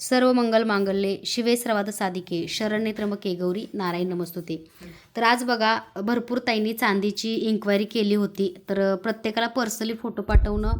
सर्व मंगल मांगल्ये शिवे सर्वाद साधिके शरण्ये त्र्यंबके गौरी नारायण नमस्तुते. तर आज बघा भरपूर ताईंनी चांदीची इन्क्वायरी केली होती. तर प्रत्येकाला पर्सनली फोटो पाठवणं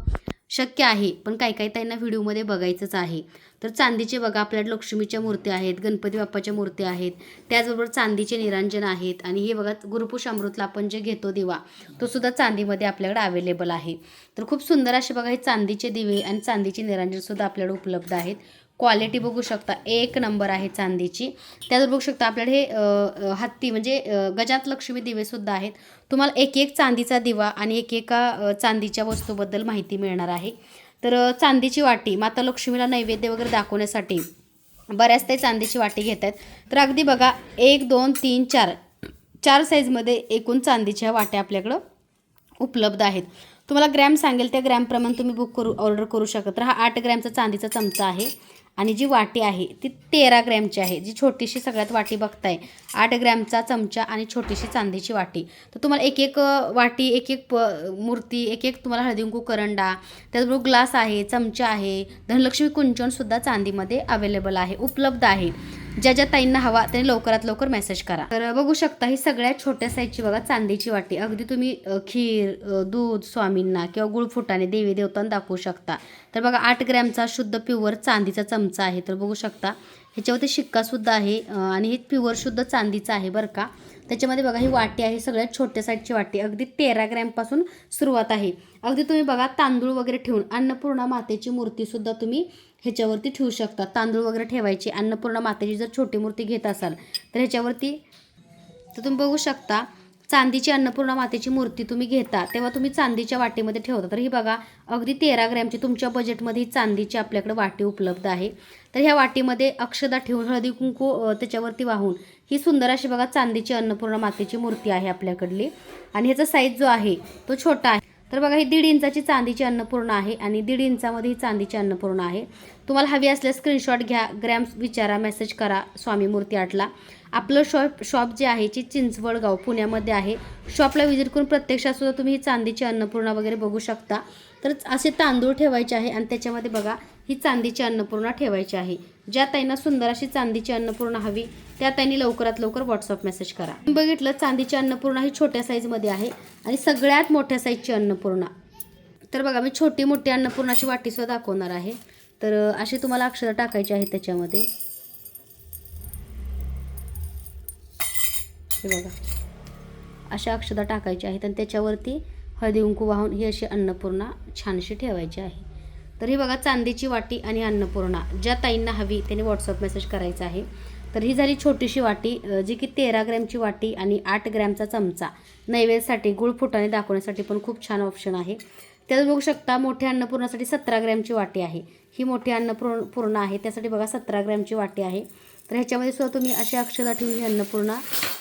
शक्य आहे पण काही काही ताईंना व्हिडिओमध्ये बघायचंच आहे. तर चांदीचे बघा आपल्याकडे लक्ष्मीच्या मूर्ती आहेत गणपती बाप्पाच्या मूर्ती आहेत त्याचबरोबर चांदीचे निरांजन आहेत आणि हे बघा गुरुपुष अमृतला आपण जे घेतो दिवा तो सुद्धा चांदीमध्ये आपल्याकडे अवेलेबल आहे. तर खूप सुंदर असे बघा हे चांदीचे दिवे आणि चांदीचे निरांजनसुद्धा आपल्याकडे उपलब्ध आहेत. क्वालिटी बघू शकता. एक नंबर आहे चांदीची. त्यावर बघू शकता आपल्याकडे हे हत्ती म्हणजे गजात लक्ष्मी दिवेसुद्धा आहेत. तुम्हाला एक एक चांदीचा दिवा आणि एक एका चांदीच्या वस्तूबद्दल माहिती मिळणार आहे. तर चांदीची वाटी माता लक्ष्मीला नैवेद्य वगैरे दाखवण्यासाठी बऱ्याच ते चांदीची वाटी घेत आहेत. तर अगदी बघा एक दोन तीन चार चार साईजमध्ये एकूण चांदीच्या वाट्या आपल्याकडं उपलब्ध आहेत. तुम्हाला ग्रॅम सांगेल त्या ग्रॅमप्रमाणे तुम्ही बुक करू ऑर्डर करू शकत तर हा आठ ग्रॅमचा चांदीचा चमचा आहे. आणि जी वाटी आहे ती तेरा ग्रॅमची आहे जी छोटीशी सगळ्यात वाटी बघताय. आठ ग्रॅमचा चमचा आणि छोटीशी चांदीची वाटी. तर तुम्हाला एक एक वाटी एक एक प मूर्ती एक एक तुम्हाला हळदींकू करंडा त्याचबरोबर ग्लास आहे चमचा आहे धनलक्ष्मी कुंचनसुद्धा चांदीमध्ये अवेलेबल आहे उपलब्ध आहे. ज्या ज्या ताईंना हवा त्यांनी लवकरात लवकर मेसेज करा. तर बघू शकता ही सगळ्यात छोट्या साईजची बघा चांदीची वाटी. अगदी तुम्ही खीर दूध स्वामींना किंवा गुळफुटाने देवी देवतांना दाखवू शकता. तर बघा आठ ग्रॅमचा शुद्ध प्युअर चांदीचा चमचा आहे. तर बघू शकता ह्याच्यावरती शिक्कासुद्धा आहे आणि हे प्युअर शुद्ध चांदीचं आहे बरं का. त्याच्यामध्ये बघा ही वाटी आहे सगळ्यात छोट्या साईजची वाटी. अगदी तेरा ग्रॅमपासून सुरुवात आहे. अगदी तुम्ही बघा तांदूळ वगैरे ठेवून अन्नपूर्णा मातेची मूर्तीसुद्धा तुम्ही ह्याच्यावरती ठेवू शकता. तांदूळ वगैरे ठेवायची. अन्नपूर्णा मातेची जर छोटी मूर्ती घेत असाल तर ह्याच्यावरती तर तुम्ही बघू शकता चांदीची अन्नपूर्णा मातेची मूर्ती तुम्ही घेता तेव्हा तुम्ही चांदीच्या वाटीमध्ये ठेवता. तर ही बघा अगदी तेरा ग्रॅमची तुमच्या बजेटमध्ये ही चांदीची आपल्याकडे वाटी उपलब्ध आहे. तर ह्या वाटीमध्ये अक्षदा ठेवून हळदी कुंकू त्याच्यावरती वाहून ही सुंदर अशी बघा चांदीची अन्नपूर्णा मातेची मूर्ती आहे आपल्याकडली. आणि ह्याचा साईज जो आहे तो छोटा आहे. तर बघा ही दीड इंचाची चांदीची अन्नपूर्णा आहे आणि दीड इंचामध्ये ही चांदीची अन्नपूर्णा आहे. तुम्हाला हवी असल्यास स्क्रीनशॉट घ्या ग्रॅम्स विचारा मेसेज करा स्वामी मूर्ती आटला आपलं शॉप शॉप जे आहे जे चिंचवड गाव पुण्यामध्ये आहे. शॉपला व्हिजिट करून प्रत्यक्षात सुद्धा तुम्ही ही चांदीची अन्नपूर्णा वगैरे बघू शकता. तर असे तांदूळ ठेवायचे आहे आणि त्याच्यामध्ये बघा ही चांदीची अन्नपूर्णा ठेवायची आहे. ज्या ताईंना सुंदर अशी चांदीची अन्नपूर्णा हवी त्या ताईंनी लवकरात लवकर व्हॉट्सअप मेसेज करा. मी बघितलं चांदीची अन्नपूर्णा ही छोट्या साईजमध्ये आहे आणि सगळ्यात मोठ्या साईजची अन्नपूर्णा. तर बघा मी छोटी मोठी अन्नपूर्णाची वाटीसुद्धा दाखवणार आहे. तर अशी तुम्हाला अक्षरं टाकायची आहे त्याच्यामध्ये. हे बघा अशा अक्षता टाकायच्या आहेत आणि त्याच्यावरती हळदी कुंकू वाहून ही अशी अन्नपूर्णा छानशी ठेवायची आहे. तर ही बघा चांदीची वाटी आणि अन्नपूर्णा. ज्या ताईंना हवी त्यांनी व्हॉट्सअप मेसेज करायचा आहे. तर ही झाली छोटीशी वाटी जी की तेरा ग्रॅमची वाटी आणि आठ ग्रॅमचा चमचा. नैवेद्यासाठी गुळ फुटाने दाखवण्यासाठी पण खूप छान ऑप्शन आहे. त्यात बघू शकता मोठ्या अन्नपूर्णासाठी सतरा ग्रॅमची वाटी आहे. ही मोठी अन्नपूर्ण पूर्ण आहे त्यासाठी बघा सतरा ग्रॅमची वाटी आहे. तर ह्याच्यामध्ये सुद्धा तुम्ही अशी अक्षता ठेवून ही अन्नपूर्णा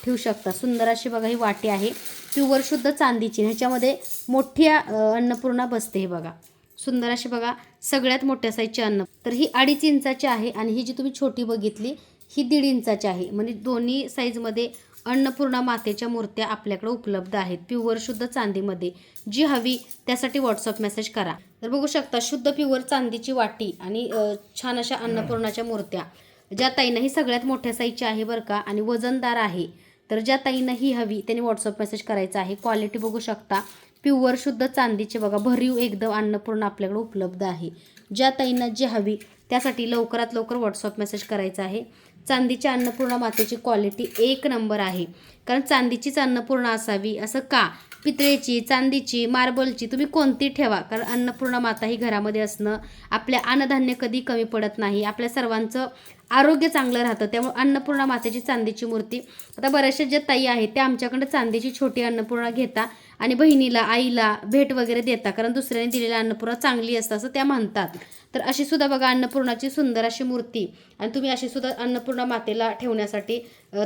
ठेवू शकता. सुंदर अशी बघा ही वाटी आहे. प्युअर शुद्ध चांदीची. ह्याच्यामध्ये मोठी अन्नपूर्णा बसते हे बघा. सुंदर अशी बघा सगळ्यात मोठ्या साईजची अन्न. तर ही अडीच इंचाची आहे आणि ही जी तुम्ही छोटी बघितली ही दीड इंचाची आहे. म्हणजे दोन्ही साईजमध्ये अन्नपूर्णा मातेच्या मूर्त्या आपल्याकडे उपलब्ध आहेत. प्युअर शुद्ध चांदीमध्ये जी हवी त्यासाठी व्हॉट्सअप मेसेज करा. तर बघू शकता शुद्ध प्युअर चांदीची वाटी आणि छान अशा अन्नपूर्णाच्या मूर्त्या. ज्या ताईंना ही सगळ्यात मोठ्या साईजची आहे बरं का आणि वजनदार आहे तर ज्या ताईंना ही हवी त्यांनी व्हॉट्सअप मेसेज करायचा आहे. क्वालिटी बघू शकता. प्युअर शुद्ध चांदीचे बघा भरीव एकदम अन्नपूर्ण आपल्याकडे उपलब्ध आहे. ज्या ताईंना जी हवी त्यासाठी लवकरात लवकर व्हॉट्सअप मेसेज करायचा आहे. चांदीच्या अन्नपूर्णा मातेची क्वालिटी एक नंबर आहे. कारण चांदीचीच अन्नपूर्णा असावी असं का? पितळेची चांदीची मार्बलची तुम्ही कोणती ठेवा. कारण अन्नपूर्णा माता ही घरामध्ये असणं आपल्या अन्नधान्य कधी कमी पडत नाही आपल्या सर्वांचं आरोग्य चांगलं राहतं. त्यामुळे अन्नपूर्णा मातेची चांदीची मूर्ती. आता बऱ्याचशा ज्या ताई आहेत त्या आमच्याकडे चांदीची छोटी अन्नपूर्णा घेता आणि बहिणीला आईला भेट वगैरे देता. कारण दुसऱ्याने दिलेल्या अन्नपूर्णा चांगली असतं असं त्या म्हणतात. तर अशी सुद्धा बघा अन्नपूर्णाची सुंदर अशी मूर्ती. आणि तुम्ही अशी सुद्धा अन्नपूर्णा मातेला ठेवण्यासाठी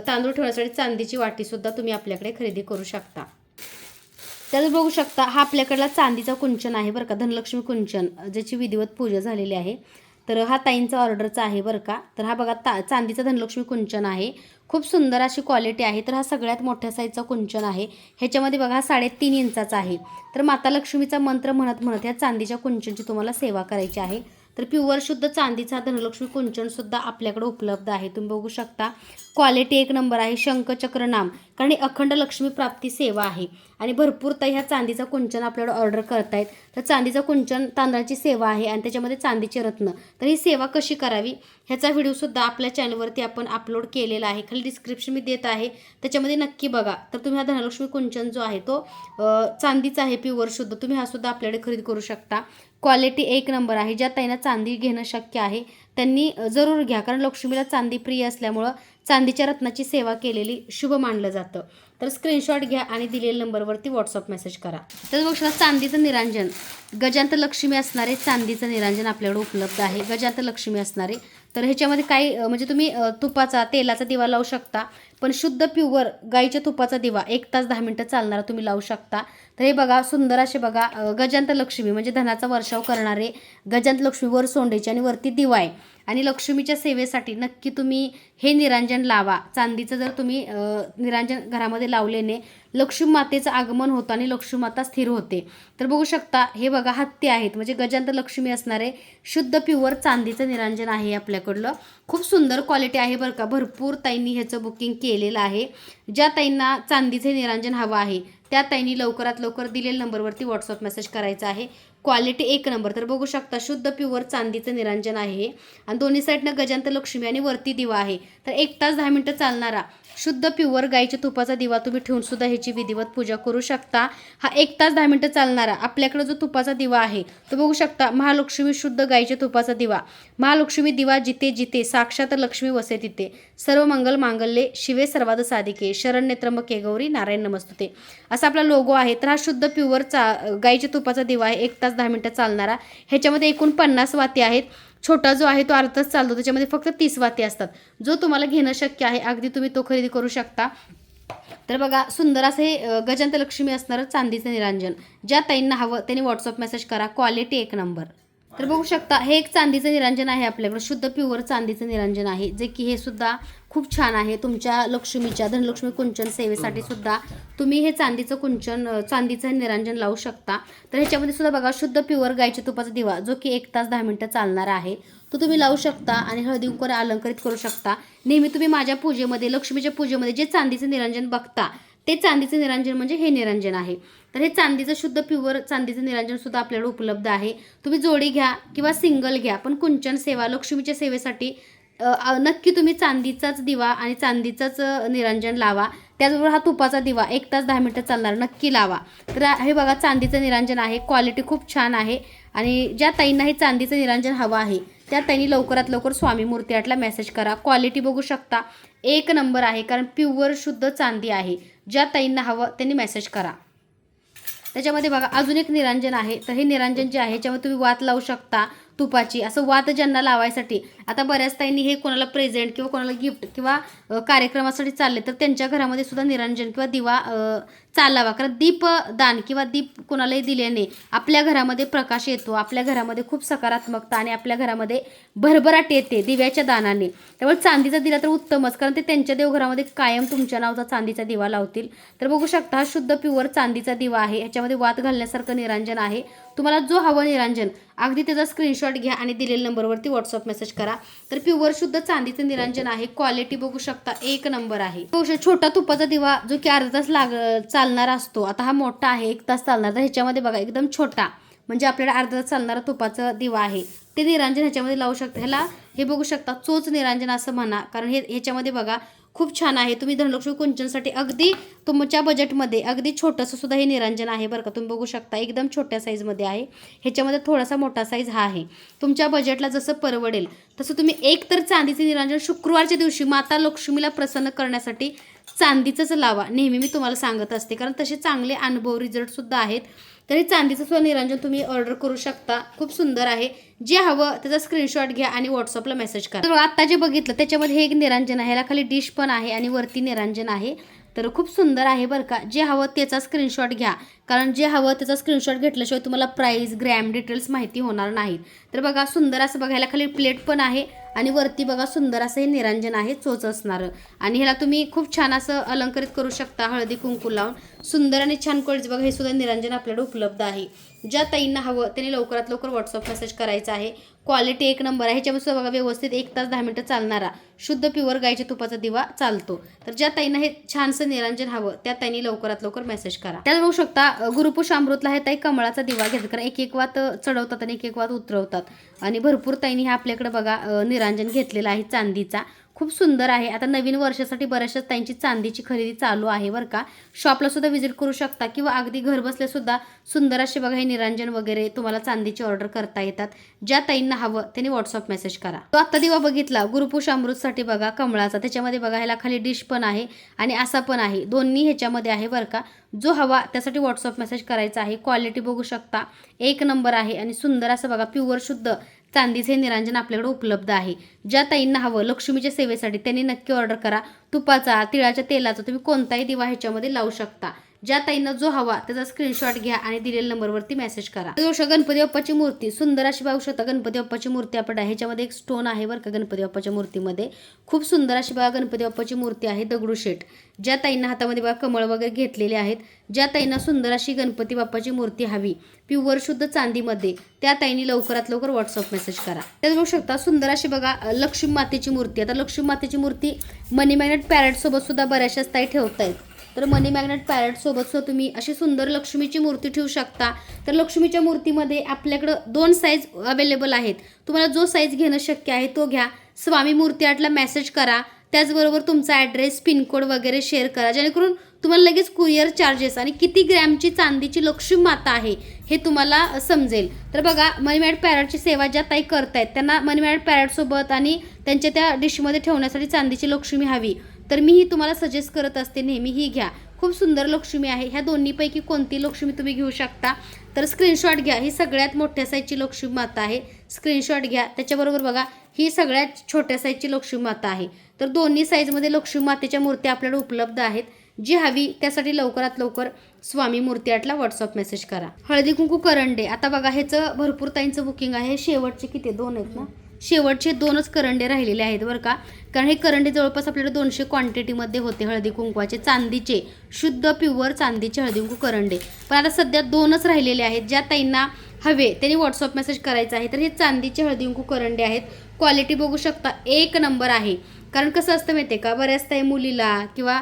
तांदूळ ठेवण्यासाठी चांदीची वाटीसुद्धा तुम्ही आपल्याकडे खरेदी करू शकता. त्यात बघू शकता हा आपल्याकडला चांदीचा कुंचन आहे बरं का धनलक्ष्मी कुंचन ज्याची विधिवत पूजा झालेली आहे. तर हा ताईंचा ऑर्डरचा आहे बरं का. तर हा बघा ता चांदीचा धनलक्ष्मी कुंचन आहे. खूप सुंदर अशी क्वालिटी आहे. तर हा सगळ्यात मोठ्या साईजचा कुंचन आहे. ह्याच्यामध्ये बघा हा साडेतीन इंचाचा आहे. तर माता लक्ष्मीचा मंत्र म्हणत म्हणत ह्या चांदीच्या कुंचनची तुम्हाला सेवा करायची आहे. तर प्युअर शुद्ध चांदीचा धनलक्ष्मी कुंचनसुद्धा आपल्याकडे उपलब्ध आहे. तुम्ही बघू शकता क्वालिटी एक नंबर आहे शंखचक्र नाम. कारण अखंड लक्ष्मी प्राप्ती सेवा आहे. आणि भरपूर ताई ह्या चांदीचा कुंचन आपल्याला ऑर्डर करतायत. तर चांदीचा कुंचन तांदळाची सेवा आहे आणि त्याच्यामध्ये चांदीचे रत्न. तर ही सेवा कशी करावी? ह्याचा व्हिडिओसुद्धा आपल्या चॅनलवरती आपण अपलोड केलेला आहे. खाली डिस्क्रिप्शन मी देत आहे. त्याच्यामध्ये नक्की बघा. तर तुम्ही हा धनलक्ष्मी कुंचन जो आहे तो चांदीचा आहे प्युअर शुद्ध. तुम्ही हा सुद्धा आपल्याकडे खरेदी करू शकता. क्वालिटी एक नंबर आहे. ज्या ताईंना चांदी घेणं शक्य आहे त्यांनी जरूर घ्या. कारण लक्ष्मीला चांदी प्रिय असल्यामुळं चांदीच्या रत्नाची सेवा केलेली शुभ मानलं जातं. तर स्क्रीनशॉट घ्या आणि दिलेल्या नंबरवरती व्हॉट्सअप मेसेज करा. तर बघा चांदीचं निरांजन. गजांत लक्ष्मी असणारे चांदीचं निरांजन आपल्याकडे उपलब्ध आहे. गजांत लक्ष्मी असणारे. तर ह्याच्यामध्ये काही म्हणजे तुम्ही तुपाचा तेलाचा दिवा लावू शकता. पण शुद्ध प्युअर गाईच्या तुपाचा दिवा एक तास दहा मिनटं चालणारा तुम्ही लावू शकता. तर हे बघा सुंदर असे बघा गजांत लक्ष्मी म्हणजे धनाचा वर्षाव करणारे गजांत लक्ष्मी वर सोंडेचे आणि वरती दिवा आहे. आणि लक्ष्मीच्या सेवेसाठी नक्की तुम्ही हे निरांजन लावा. चांदीचं जर तुम्ही निरांजन घरामध्ये लावल्याने लक्ष्मी मातेचं आगमन होतं आणि लक्ष्मी माता स्थिर होते. तर बघू शकता हे बघा हत्ती आहेत. म्हणजे गजांत लक्ष्मी असणारे. शुद्ध प्युअर चांदीचं निरांजन आहे आपल्याकडलं. खूप सुंदर क्वालिटी आहे बरं का. भरपूर ताईंनी ह्याचं बुकिंग केलेलं आहे. ज्या ताईंना चांदीचे निरांजन हवं आहे त्या ताईंनी लवकरात लवकर दिलेल्या नंबरवरती व्हॉट्सअप मेसेज करायचा आहे. क्वालिटी एक नंबर. तर बघू शकता शुद्ध प्युअर चांदीचं निरांजन आहे. आणि दोन्ही साईडनं गजांत लक्ष्मी आणि वरती दिवा आहे. तर एक तास दहा मिनटं चालणारा शुद्ध प्युअर गाईच्या तुपाचा दिवा तुम्ही ठेवून सुद्धा ह्याची विधिवत पूजा करू शकता. हा एक तास दहा मिनटं चालणारा आपल्याकडे जो तुपाचा दिवा आहे तो बघू शकता महालक्ष्मी शुद्ध गाईच्या तुपाचा दिवा. महालक्ष्मी दिवा जिथे जिथे साक्षात लक्ष्मी वसे तिथे. सर्व मंगल मांगल्ये शिवे सर्वाद साधिके. शरण्य त्र्यंबके गौरी नारायण नमस्तुते. असा आपला लोगो आहे. तर हा शुद्ध प्युअर चा गाईच्या तुपाचा दिवा आहे. एक तास दहा मिनटं चालणारा. ह्याच्यामध्ये एकूण पन्नास वाती आहेत. छोटा जो आहे तो अर्धच चालतो. त्याच्यामध्ये फक्त तीस वाती असतात. जो तुम्हाला घेणं शक्य आहे अगदी तुम्ही तो खरेदी करू शकता. तर बघा सुंदर असं हे गजंत लक्ष्मी असणारं चांदीचं निरांजन. ज्या ताईंना हवं त्यांनी व्हॉट्सअप मेसेज करा. क्वालिटी एक नंबर तर बघू शकता हे एक चांदीचं निरांजन आहे आपल्याकडे. शुद्ध प्युअर चांदीचं निरांजन आहे. जे की हे सुद्धा खूप छान आहे. तुमच्या लक्ष्मीच्या धनलक्ष्मी कुंचन सेवेसाठी सुद्धा तुम्ही हे चांदीचं कुंचन चांदीचं निरांजन लावू शकता. तर ह्याच्यामध्ये सुद्धा बघा शुद्ध प्युअर गायच्या तुपाचा दिवा जो की एक तास दहा मिनटं चालणारा आहे. तो तुम्ही लावू शकता आणि हळदी कुंकर अलंकरित करू शकता. नेहमी तुम्ही माझ्या पूजेमध्ये लक्ष्मीच्या पूजेमध्ये जे चांदीचं निरांजन बघता ते चांदीचं निरांजन म्हणजे हे निरांजन आहे. तर हे चांदीचं शुद्ध प्युअर चांदीचं निरांजन सुद्धा आपल्याकडे उपलब्ध आहे. तुम्ही जोडी घ्या किंवा सिंगल घ्या पण कुंचन सेवा लक्ष्मीच्या सेवेसाठी नक्की तुम्ही चांदीचाच दिवा आणि चांदीचाच निरांजन लावा. त्याचबरोबर हा तुपाचा दिवा एक तास दहा मिनटं चालणार नक्की लावा. तर हे बघा चांदीचं निरांजन आहे क्वालिटी खूप छान आहे आणि ज्या ताईंना हे चांदीचं निरांजन हवं आहे त्या ताईंनी लवकरात लवकर स्वामी मूर्तीआटला मेसेज करा. क्वालिटी बघू शकता एक नंबर आहे कारण प्युअर शुद्ध चांदी आहे. ज्या ताईंना हवं त्यांनी मेसेज करा. त्याच्यामध्ये बघा अजून एक निरांजन आहे. तर हे निरांजन जे आहे याच्यामध्ये तुम्ही वात लावू शकता. तुपाची असं वाद ज्यांना लावायसाठी. आता बऱ्याच ताईंनी हे कोणाला प्रेझेंट किंवा कोणाला गिफ्ट किंवा कार्यक्रमासाठी चालले तर त्यांच्या घरामध्ये सुद्धा निरांजन किंवा दिवा चालावा. कारण दीपदान किंवा दीप कोणालाही दिल्याने आपल्या घरामध्ये प्रकाश येतो. आपल्या घरामध्ये खूप सकारात्मकता आणि आपल्या घरामध्ये भरभराट येते दिव्याच्या दानाने. त्यामुळे चांदीचा दिला तर उत्तमच. कारण ते त्यांच्या देवघरामध्ये कायम तुमच्या नावाचा चांदीचा दिवा लावतील. तर बघू शकता हा शुद्ध प्युअर चांदीचा दिवा आहे. ह्याच्यामध्ये वाद घालण्यासारखं निरांजन आहे. तुम्हाला जो हवं निरांजन. अगदी त्याचा स्क्रीनशॉट घ्या आणि दिलेल्या नंबरवरती व्हॉट्सअप मेसेज करा. तर प्युअर शुद्ध चांदीचं निरांजन आहे. क्वालिटी बघू शकता एक नंबर आहे. छोटा तुपाचा दिवा जो की अर्धा तास लाग चालणारा असतो. आता हा मोठा आहे एक तास चालणार. तर ह्याच्यामध्ये बघा एकदम छोटा म्हणजे आपल्याला अर्धा तास चालणारा तुपाचा दिवा आहे. ते निरांजन ह्याच्यामध्ये लावू शकता ह्याला हे बघू शकता चोच निरांजन असं म्हणा. कारण हे ह्याच्यामध्ये बघा खूप छान आहे. तुम्ही धनलक्ष्मी कुंचनसाठी अगदी तुमच्या बजेटमध्ये अगदी छोटंसं सुद्धा हे निरांजन आहे बरं का. तुम्ही बघू शकता एकदम छोट्या साईजमध्ये आहे. ह्याच्यामध्ये थोडासा मोठा साईज हा आहे. तुमच्या बजेटला जसं परवडेल तसं तुम्ही एक तर चांदीचे निरांजन शुक्रवारच्या दिवशी माता लक्ष्मीला प्रसन्न करण्यासाठी चांदीचंच लावा नेहमी मी तुम्हाला सांगत असते. कारण तसे चांगले अनुभव रिझल्टसुद्धा आहेत. तरी चांदीचं सुद्धा तुम्ही ऑर्डर करू शकता. खूप सुंदर आहे. जे हवं त्याचा स्क्रीनशॉट घ्या आणि व्हॉट्सअपला मेसेज करा. तर आता जे बघितलं त्याच्यामध्ये हे एक निरांजन आहे. ह्याला खाली डिश पण आहे आणि वरती निरांजन आहे. तर खूप सुंदर आहे बरं का. जे हवं त्याचा स्क्रीनशॉट घ्या. कारण जे हवं त्याचा स्क्रीनशॉट घेतल्याशिवाय तुम्हाला प्राईस ग्रॅम डिटेल्स माहिती होणार नाहीत तर बघा सुंदर असं बघायला खाली प्लेट पण आहे आणि वरती बघा सुंदर असं हे निरांजन आहे चोच असणारं. आणि ह्याला तुम्ही खूप छान असं अलंकरित करू शकता हळदी कुंकू लावून. सुंदर आणि छान क्वालिटी बघा हे सुद्धा निरांजन आपल्याकडे उपलब्ध आहे. ज्या ताईंना हवं त्यांनी लवकरात लवकर व्हॉट्सअप मेसेज करायचा आहे. क्वालिटी एक नंबर आहे. ह्याच्यापासून बघा व्यवस्थित एक तास दहा मिनटं चालणारा शुद्ध प्युअर गायच्या तुपाचा दिवा चालतो. तर ज्या ताईंना हे छानसं निरांजन हवं त्या ताईंनी लवकरात लवकर मेसेज करा. त्यात बघू शकता गुरुपुष अमृतला हे ताई कमळाचा दिवा घेतात. कारण एक एक वात चढवतात आणि एक एक वात उतरवतात. आणि भरपूर ताईंनी हे आपल्याकडे बघा निरांजन घेतलेला आहे चांदीचा. खूप सुंदर आहे. आता नवीन वर्षासाठी बऱ्याचशा त्यांची चांदीची खरेदी चालू आहे बरं का. शॉपला सुद्धा व्हिजिट करू शकता किंवा अगदी घर बसल्या सुद्धा सुंदर असे बघा हे निरांजन वगैरे तुम्हाला चांदीची ऑर्डर करता येतात. ज्या ताईंना हवं त्यांनी व्हॉट्सअप मेसेज करा. तो आत्ता दिवा बघितला. गुरुपुष अमृतसाठी बघा कमळाचा. त्याच्यामध्ये बघा ह्याला खाली डिश पण आहे आणि असा पण आहे. दोन्ही ह्याच्यामध्ये आहे बरं का. जो हवा त्यासाठी व्हॉट्सअप मेसेज करायचा आहे. क्वालिटी बघू शकता. एक नंबर आहे आणि सुंदर असं बघा प्युअर शुद्ध चांदीचे निरांजन आपल्याकडे उपलब्ध आहे. ज्या ताईंना हवं लक्ष्मीच्या सेवेसाठी त्यांनी नक्की ऑर्डर करा. तुपाचा तिळाच्या तेलाचा तुम्ही कोणताही दिवा ह्याच्यामध्ये लावू शकता. ज्या ताईंना जो हवा त्याचा स्क्रीनशॉट घ्या आणि दिलेल्या नंबरवरती मेसेज करा. जोश गणपती बाप्पाची मूर्ती सुंदर अशी पाहू शकता गणपती बाप्पाची मूर्ती आपण आहे. ह्याच्यामध्ये एक स्टोन आहे बरं का गणपती बाप्पाच्या मूर्तीमध्ये. खूप सुंदर अशी बघा गणपती बाप्पाची मूर्ती आहे दगडूशेठ ज्या ताईंना हातामध्ये बघा कमळ वगैरे घेतलेले आहेत ज्या ताईंना सुंदर अशी गणपती बाप्पाची मूर्ती हवी प्युअर शुद्ध चांदीमध्ये त्या ताईंनी लवकरात लवकर व्हॉट्सअप मेसेज करा. त्यात बघू शकता सुंदर अशी बघा लक्ष्मी मातेची मूर्ती. आता लक्ष्मी मातेची मूर्ती मनी मॅग्नेट पॅरेट सोबत सुद्धा बऱ्याचशाच ताई ठेवतायत. तर मनी मॅग्नेट पॅरेट सोबत तुम्ही अशी सुंदर लक्ष्मीची मूर्ती ठेवू शकता. तर लक्ष्मीच्या मूर्तीमध्ये आपल्याकडं दोन साईज अवेलेबल आहेत. तुम्हाला जो साईज घेणं शक्य आहे तो घ्या. स्वामी मूर्ती आर्टला मेसेज करा. त्याचबरोबर तुमचा ॲड्रेस पिनकोड वगैरे शेअर करा. जेणेकरून तुम्हाला लगेच कुरिअर चार्जेस आणि किती ग्रॅमची चांदीची लक्ष्मी माता आहे हे तुम्हाला समजेल. तर बघा मनीमॅड पॅरटची सेवा ज्या ताई करतायत त्यांना मनीमॅड पॅरटसोबत आणि त्यांच्या त्या डिशमध्ये ठेवण्यासाठी चांदीची लक्ष्मी हवी. तर मीही तुम्हाला सजेस्ट करत असते नेहमी ही घ्या. खूप सुंदर लक्ष्मी आहे. ह्या दोन्हीपैकी कोणती लक्ष्मी तुम्ही घेऊ शकता? तर स्क्रीनशॉट घ्या. ही सगळ्यात मोठ्या साईजची लक्ष्मी माता आहे. स्क्रीनशॉट घ्या. त्याच्याबरोबर बघा ही सगळ्यात छोट्या साईजची लक्ष्मी माता आहे. तर दोन्ही साईजमध्ये लक्ष्मी मातेच्या मूर्त्या आपल्याला उपलब्ध आहेत. जी हवी त्यासाठी लवकरात लवकर स्वामी मूर्ती आटला व्हॉट्सअप मेसेज करा. हळदी कुंकू करंडे. आता बघा ह्याचं भरपूर ताईंचं बुकिंग आहे. शेवटचे किती? दोन आहेत ना? शेवटचे दोनच करंडे राहिलेले आहेत बरं का. कारण हे करंडे जवळपास आपल्याला दोनशे क्वांटिटीमध्ये होते हळदी कुंकवाचे चांदीचे शुद्ध प्युअर चांदीचे हळदी कुंकू करंडे. पण आता सध्या दोनच राहिलेले आहेत. ज्या ताईंना हवे त्यांनी व्हॉट्सअप मेसेज करायचा आहे. तर हे चांदीचे हळदी कुंकू करंडे आहेत. क्वालिटी बघू शकता. एक नंबर आहे. कारण कसं असतं माहिती आहे का बऱ्याच ताई मुलीला किंवा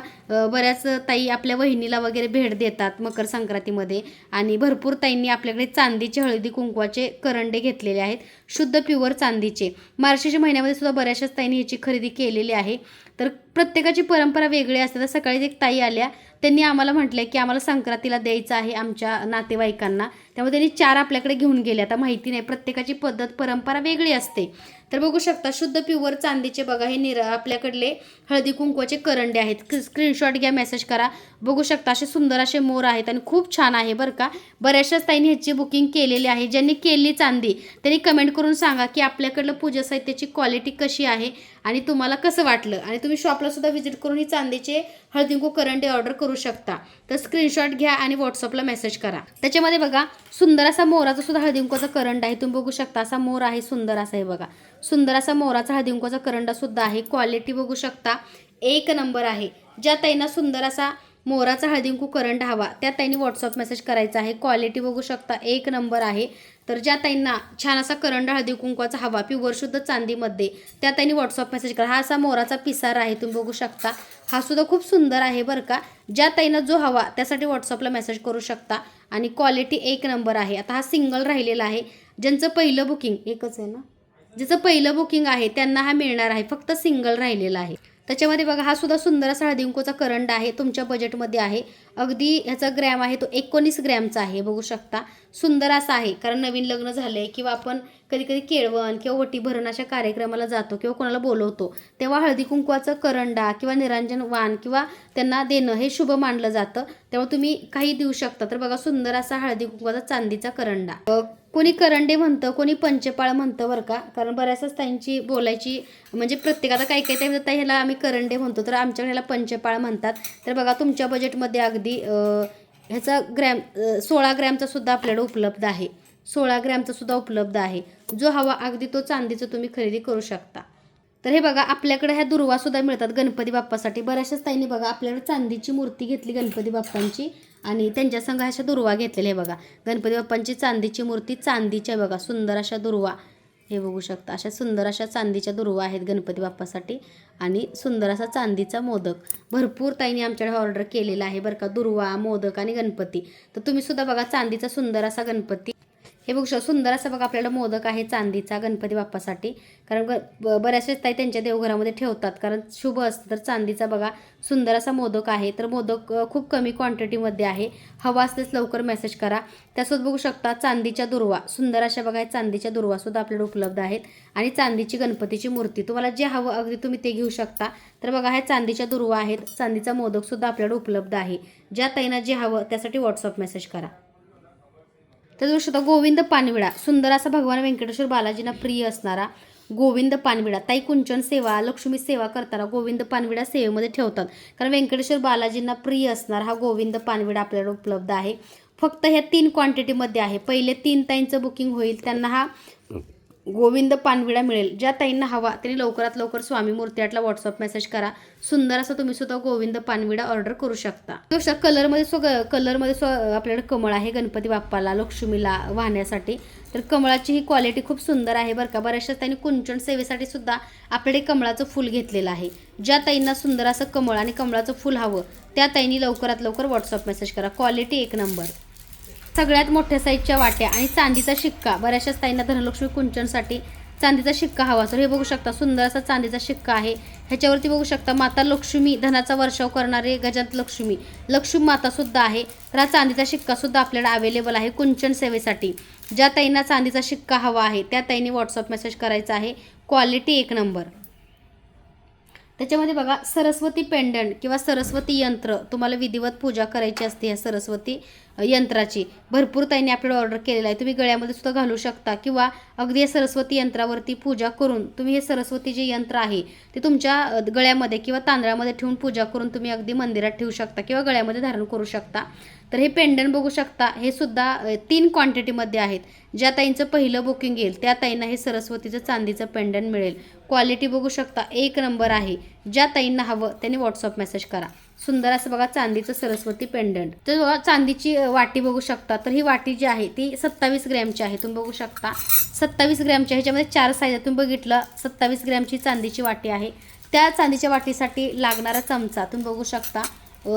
बऱ्याच ताई आपल्या वहिनीला वगैरे भेट देतात मकर संक्रांतीमध्ये. आणि भरपूर ताईंनी आपल्याकडे चांदीचे हळदी कुंकवाचे करंडे घेतलेले आहेत. शुद्ध प्युअर चांदीचे. मार्गशीर्ष महिन्यामध्ये सुद्धा बऱ्याचशाच ताईंनी ह्याची खरेदी केलेली आहे. तर प्रत्येकाची परंपरा वेगळी असते. तर सकाळी एक ताई आल्या. त्यांनी आम्हाला म्हटलं की आम्हाला संक्रांतीला द्यायचं आहे आमच्या नातेवाईकांना. त्यामुळे त्यांनी चार आपल्याकडे घेऊन गेले आता माहिती नाही. प्रत्येकाची पद्धत परंपरा वेगळी असते. तर बघू शकता शुद्ध प्युअर चांदीचे बघा हे निर आपल्याकडले हळदी कुंकवाचे करंडे आहेत. स्क्रीनशॉट घ्या मेसेज करा. बघू शकता असे सुंदर असे मोर आहेत आणि खूप छान आहे बरं का. बऱ्याचशाच ताईंनी ह्याची बुकिंग केलेली आहे. ज्यांनी केली चांदी त्यांनी कमेंट करून सांगा की आपल्याकडलं पूजा साहित्याची क्वालिटी कशी आहे आणि तुम्हाला कसं वाटलं? आणि तुम्ही शॉपला सुद्धा व्हिजिट करून ही चांदीचे हळदिंकू करंडे ऑर्डर करू शकता. तर स्क्रीनशॉट घ्या आणि व्हॉट्सअपला मेसेज करा. त्याच्यामध्ये बघा सुंदर असा मोराचा सुद्धा हळदिंकूचा करंड आहे. तुम्ही बघू शकता असा मोर आहे सुंदर असा आहे बघा. सुंदर असा मोराचा हळदी करंडा सुद्धा आहे. क्वालिटी बघू शकता. एक नंबर आहे. ज्या ताईंना सुंदर असा मोराचा हळदिंकू करंट हवा त्या ताईंनी व्हॉट्सअप मेसेज करायचा आहे. क्वालिटी बघू शकता. एक नंबर आहे. तर ज्या ताईंना छान असा करंड हळदी कुंकवाचा हवा प्युअर शुद्ध चांदीमध्ये त्या ताईंनी व्हॉट्सअप मेसेज करा. हा असा मोराचा पिसार आहे तुम्ही बघू शकता. हा सुद्धा खूप सुंदर आहे बरं का. ज्या ताईंना जो हवा त्यासाठी व्हॉट्सअपला मेसेज करू शकता. आणि क्वालिटी एक नंबर आहे. आता हा सिंगल राहिलेला आहे. ज्यांचं पहिलं बुकिंग एकच आहे ना? ज्याचं पहिलं बुकिंग आहे त्यांना हा मिळणार आहे. फक्त सिंगल राहिलेला आहे. त्याच्यामध्ये बघा हा सुद्धा सुंदर असा हळदिंकोचा करंड आहे. तुमच्या बजेटमध्ये आहे. अगदी ह्याचा ग्रॅम आहे तो एकोणीस ग्रॅमचा आहे. बघू शकता. सुंदर असा आहे. कारण नवीन लग्न झालंय किंवा आपण कधी कधी केळवण किंवा वटी भरण अशा कार्यक्रमाला जातो किंवा कोणाला बोलवतो तेव्हा हळदी कुंकवाचं करंडा किंवा निरांजन वाण किंवा त्यांना देणं हे शुभ मानलं जातं. तेव्हा तुम्ही काही देऊ शकता. तर बघा सुंदर असा हळदी कुंकवाचा चांदीचा करंडा. कोणी करंडे म्हणतं कोणी पंचपाळ म्हणतं बरं का? कारण बऱ्याचशाच ताईंची बोलायची म्हणजे प्रत्येकाला काही काही ताई म्हणतात, ह्याला आम्ही करंडे म्हणतो तर आमच्याकडे ह्याला पंचपाळ म्हणतात. तर बघा तुमच्या बजेटमध्ये अगदी ह्याचा ग्रॅम सोळा ग्रॅमचा सुद्धा आपल्याकडे उपलब्ध आहे. सोळा ग्रॅमचा सुद्धा उपलब्ध आहे. जो हवा अगदी तो चांदीचं तुम्ही खरेदी करू शकता. तर हे बघा आपल्याकडे ह्या दुर्वासुद्धा मिळतात गणपती बाप्पासाठी. बऱ्याचशाच ताईंनी बघा आपल्याकडे चांदीची मूर्ती घेतली गणपती बाप्पांची. आणि त्यांच्या संघ अशा दुर्वा घेतलेल्या आहे बघा. गणपती बाप्पांची चांदीची मूर्ती चांदीच्या आहे बघा. सुंदर अशा दुर्वा. हे बघू शकता. अशा सुंदर अशा चांदीच्या दुर्वा आहेत गणपती बाप्पासाठी. आणि सुंदर असा चांदीचा मोदक. भरपूर ताईंनी आमच्याकडे ऑर्डर केलेला आहे बरं का. दुर्वा मोदक आणि गणपती. तर तुम्ही सुद्धा बघा चांदीचा सुंदर असा गणपती. हे बघू शकता सुंदर असा बघा आपल्याला मोदक आहे चांदीचा गणपती बाप्पासाठी. कारण ग ब- बऱ्याचशा ताई त्यांच्या देवघरामध्ये ठेवतात. कारण शुभ असतं. तर चांदीचा बघा सुंदर असा मोदक आहे. तर मोदक खूप कमी क्वांटिटीमध्ये आहे. हवा असल्यास लवकर मेसेज करा. त्यासोबत बघू शकता चांदीच्या दुर्वा. सुंदर अशा बघा चांदीच्या दुर्वासुद्धा आपल्याला उपलब्ध आहेत. आणि चांदीची गणपतीची मूर्ती. तुम्हाला जे हवं अगदी तुम्ही ते घेऊ शकता. तर बघा ह्या चांदीच्या दुर्वा आहेत. चांदीचा मोदकसुद्धा आपल्याला आपल्याकडे उपलब्ध आहे. ज्या ताईंना जे हवं त्यासाठी व्हॉट्सअप मेसेज करा. तर जो गोविंद पानविडा. सुंदर असा भगवान व्यंकटेश्वर बालाजींना प्रिय असणारा गोविंद पानविडा. ताई कुंचन सेवा लक्ष्मी सेवा करताना गोविंद पानविडा सेवेमध्ये ठेवतात. कारण व्यंकटेश्वर बालाजींना प्रिय असणार हा गोविंद पानविडा आपल्याला उपलब्ध आहे. फक्त ह्या तीन क्वांटिटीमध्ये आहे. पहिले तीन ताईंचं बुकिंग होईल. त्यांना हा गोविंद पानविडा मिळेल. ज्या ताईंना हवा त्यांनी लवकरात लवकर स्वामी मूर्ती आटला व्हॉट्सअप मेसेज करा. सुंदर असं तुम्ही सुद्धा गोविंद पानविडा ऑर्डर करू शकता. कलरमध्ये सो कलरमध्ये सो आपल्याकडे कमळ आहे गणपती बाप्पाला लक्ष्मीला वाहण्यासाठी. तर कमळाची ही क्वालिटी खूप सुंदर आहे बरं का. बऱ्याचशा त्यांनी कुंचन सेवेसाठी सुद्धा आपल्याकडे कमळाचं फुल घेतलेलं आहे. ज्या ताईंना सुंदर असं कमळ आणि कमळाचं फुल हवं त्या ताईंनी लवकरात लवकर व्हॉट्सअप मेसेज करा. क्वालिटी एक नंबर सगळ्यात मोठ्या साईजच्या वाट्या आणि चांदीचा शिक्का. बऱ्याचशाच ताईंना धनलक्ष्मी कुंचनसाठी चांदीचा शिक्का हवा तर हे बघू शकता सुंदर असा चांदीचा शिक्का आहे. ह्याच्यावरती बघू शकता माता लक्ष्मी धनाचा वर्षाव करणारे गजांत लक्ष्मी. लक्ष्मी माता सुद्धा आहे. तर हा चांदीचा शिक्का सुद्धा आपल्याला अवेलेबल आहे कुंचन सेवेसाठी. ज्या ताईंना चांदीचा शिक्का हवा आहे त्या ताईंनी व्हॉट्सअप मेसेज करायचा आहे. क्वालिटी एक नंबर त्याच्यामध्ये बघा सरस्वती पेंडंट किंवा सरस्वती यंत्र. तुम्हाला विधिवत पूजा करायची असते ह्या सरस्वती. यंत्राची. भरपूर ताईंनी आपल्याला ऑर्डर केलेला आहे. तुम्ही गळ्यामध्ये सुद्धा घालू शकता किंवा अगदी या सरस्वती यंत्रावरती पूजा करून तुम्ही हे सरस्वती जे यंत्र आहे ते तुमच्या गळ्यामध्ये किंवा तांदळामध्ये ठेवून पूजा करून तुम्ही अगदी मंदिरात ठेवू शकता किंवा गळ्यामध्ये धारण करू शकता. तर हे पेंडंट बघू शकता. हे सुद्धा तीन क्वांटिटीमध्ये आहेत. ज्या ताईंचं पहिलं बुकिंग येईल त्या ताईंना हे सरस्वतीचं चांदीचं पेंडंट मिळेल. क्वालिटी बघू शकता. एक नंबर आहे. ज्या ताईंना हवं त्यांनी व्हॉट्सअप मेसेज करा. सुंदर असं बघा चांदीचं सरस्वती पेंडंट तर बघा चांदीची वाटी बघू शकता. तर ही वाटी जी आहे ती सत्तावीस ग्रॅमची आहे. तुम्ही बघू शकता. सत्तावीस ग्रॅमची ह्याच्यामध्ये चार साईज तुम्ही बघितलं. सत्तावीस ग्रॅमची चांदीची वाटी आहे. त्या चांदीच्या वाटीसाठी लागणारा चमचा तुम्ही बघू शकता.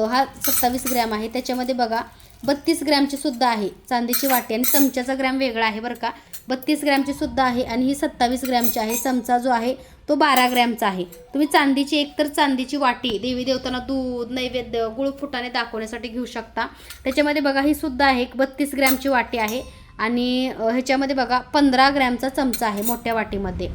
हा सत्तावीस ग्रॅम आहे. त्याच्यामध्ये बघा बत्तीस ग्रॅमची सुद्धा आहे चांदीची वाटी. आणि चमच्याचा ग्रॅम वेगळा आहे बरं का. बत्तीस ग्रॅमची सुद्धा आहे. आणि ही सत्तावीस ग्रॅमची आहे. चमचा जो आहे तो बारा ग्रॅमचा आहे. तुम्ही चांदीची एकतर चांदीची वाटी देवी देवतांना दूध नैवेद्य गुळ फुटाने दाखवण्यासाठी घेऊ शकता. त्याच्यामध्ये बघा ही सुद्धा आहे एक बत्तीस ग्रॅमची वाटी आहे. आणि ह्याच्यामध्ये बघा पंधरा ग्रॅमचा चमचा आहे मोठ्या वाटीमध्ये.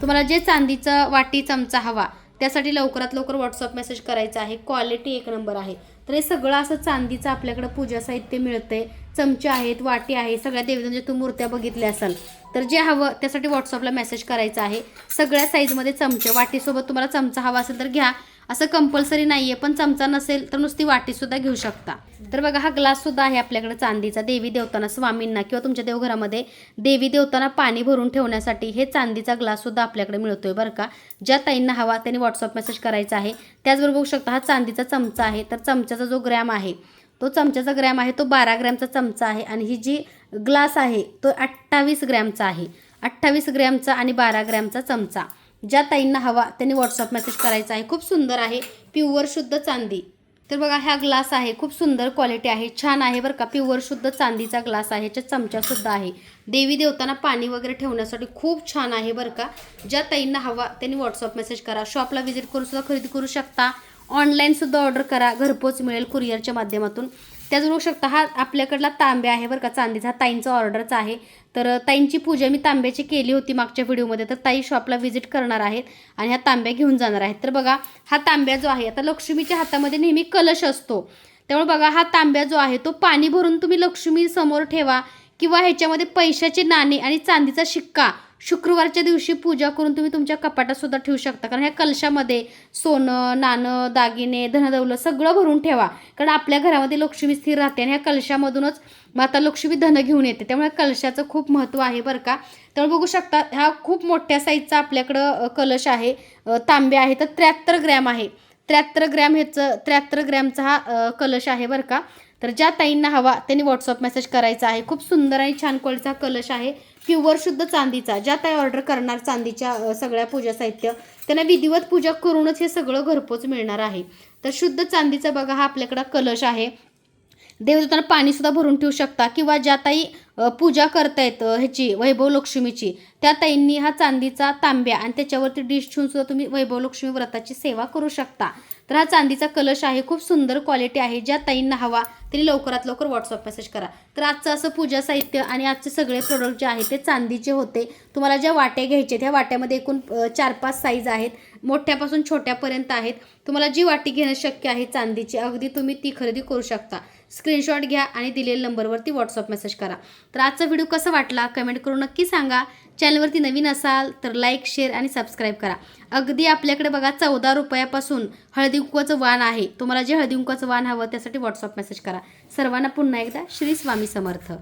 तुम्हाला जे चांदीचा वाटी चमचा हवा त्यासाठी लवकरात लवकर व्हॉट्सअप मेसेज करायचा आहे. क्वालिटी एक नंबर आहे. तर हे सगळं असं चांदीचं आपल्याकडं पूजा साहित्य मिळतंय. चमचे आहेत वाटी आहे सगळ्या देवीच्या तू मूर्त्या बघितल्या असाल तर जे हवं त्यासाठी व्हॉट्सअपला मेसेज करायचा आहे. सगळ्या साईजमध्ये चमचे वाटीसोबत तुम्हाला चमचा हवा असेल तर घ्या. असं कंपल्सरी नाही आहे पण चमचा नसेल तर नुसती वाटीसुद्धा घेऊ शकता. तर बघा हा ग्लाससुद्धा आहे आपल्याकडे चांदीचा देवी देवताना स्वामींना किंवा तुमच्या देवघरामध्ये देवी देवताना पाणी भरून ठेवण्यासाठी हे चांदीचा ग्लाससुद्धा आपल्याकडे आहे बरं का. ज्या ताईंना हवा त्यांनी व्हॉट्सअप मेसेज करायचा आहे. त्याचबरोबर बघू शकता हा चांदीचा चमचा आहे. तर चमच्याचा जो ग्रॅम आहे तो चमच्याचा ग्रॅम आहे तो बारा ग्रॅमचा चमचा आहे आणि ही जी ग्लास आहे तो अठ्ठावीस ग्रॅमचा आहे. अठ्ठावीस ग्रॅमचा आणि बारा ग्रॅमचा चमचा. ज्या ताईंना हवा त्यांनी व्हॉट्सअप मेसेज करायचा आहे. खूप सुंदर आहे. प्युअर शुद्ध चांदी. तर बघा हा ग्लास आहे. खूप सुंदर क्वालिटी आहे. छान आहे बरं का. प्युअर शुद्ध चांदीचा ग्लास आहे. याच्यात चमचासुद्धा आहे. देवी देवतांना पाणी वगैरे ठेवण्यासाठी खूप छान आहे बरं का. ज्या ताईंना हवा त्यांनी व्हॉट्सअप मेसेज करा. शॉपला व्हिजिट करून सुद्धा खरेदी करू शकता. ऑनलाईनसुद्धा ऑर्डर करा. घरपोच मिळेल कुरिअरच्या माध्यमातून. त्याच बघू शकता हा आपल्याकडला तांब्या आहे बरं का. चांदीचा हा ताईंचा ऑर्डरचा आहे. तर ताईंची पूजा मी तांब्याची केली होती मागच्या व्हिडिओमध्ये तर ताई शॉपला व्हिजिट करणार आहेत आणि ह्या तांब्या घेऊन जाणार आहेत. तर बघा हा तांब्या जो आहे आता लक्ष्मीच्या हातामध्ये नेहमी कलश असतो. त्यामुळे बघा हा तांब्या जो आहे तो पाणी भरून तुम्ही लक्ष्मी समोर ठेवा किंवा ह्याच्यामध्ये पैशाचे नाणे आणि चांदीचा शिक्का शुक्रवारच्या दिवशी पूजा करून तुम्ही तुमच्या कपाटात सुद्धा ठेवू शकता. कारण ह्या कलशामध्ये सोनं नाणं दागिने धनदौलं सगळं भरून ठेवा. कारण आपल्या घरामध्ये लक्ष्मी स्थिर राहते आणि ह्या कलशामधूनच माता लक्ष्मी धन घेऊन येते. त्यामुळे कलशाचं खूप महत्त्व आहे बरं का. त्यामुळे बघू शकता हा खूप मोठ्या साईजचा आपल्याकडं कलश आहे. तांबे आहे. तर त्र्याहत्तर ग्रॅम आहे. त्र्याहत्तर ग्रॅम ह्याचं त्र्याहत्तर ग्रॅमचा हा कलश आहे बरं का. तर ज्या ताईंना हवा त्यांनी व्हॉट्सअप मेसेज करायचा आहे. खूप सुंदर आणि छान क्वालिटीचा कलश आहे. प्युअर शुद्ध चांदीचा ज्या ताई ऑर्डर करणार चांदीच्या सगळ्या पूजा साहित्य त्यांना विधिवत पूजा करूनच हे सगळं घरपोच मिळणार आहे. तर शुद्ध चांदीचा बघा हा आपल्याकडं कलश आहे. देवदूतांना पाणीसुद्धा भरून ठेवू शकता किंवा ज्या ताई पूजा करतायत ह्याची वैभव लक्ष्मीची त्या ताईंनी हा चांदीचा तांब्या आणि त्याच्यावरती डिश ठेवून सुद्धा तुम्ही वैभव लक्ष्मी व्रताची सेवा करू शकता. तर हा चांदीचा कलश आहे खूप सुंदर क्वालिटी आहे. ज्या ताईंना हवा तरी लवकरात लवकर व्हॉट्सअप मेसेज करा. तर आजचं असं पूजा साहित्य आणि आजचे सगळे प्रोडक्ट जे आहे ते चांदीचे होते. तुम्हाला ज्या वाट्या घ्यायच्या त्या वाट्यामध्ये एकूण चार पाच साईज आहेत. मोठ्यापासून छोट्यापर्यंत आहेत. तुम्हाला जी वाटी घेणं शक्य आहे चांदीची अगदी तुम्ही ती खरेदी करू शकता. स्क्रीनशॉट घ्या आणि दिलेल्या नंबरवरती व्हॉट्सअप मेसेज करा. तर आजचा व्हिडिओ कसा वाटला कमेंट करून नक्की सांगा. चॅनलवरती नवीन असाल तर लाईक शेअर आणि सबस्क्राईब करा. अगदी आपल्याकडे बघा चौदा रुपयापासून हळदी कुंकवाचं वाण आहे. तुम्हाला जे हळदी कुंकवाचं वाण हवं त्यासाठी व्हॉट्सअप मेसेज करा. सर्वांना पुन्हा एकदा श्री स्वामी समर्थ.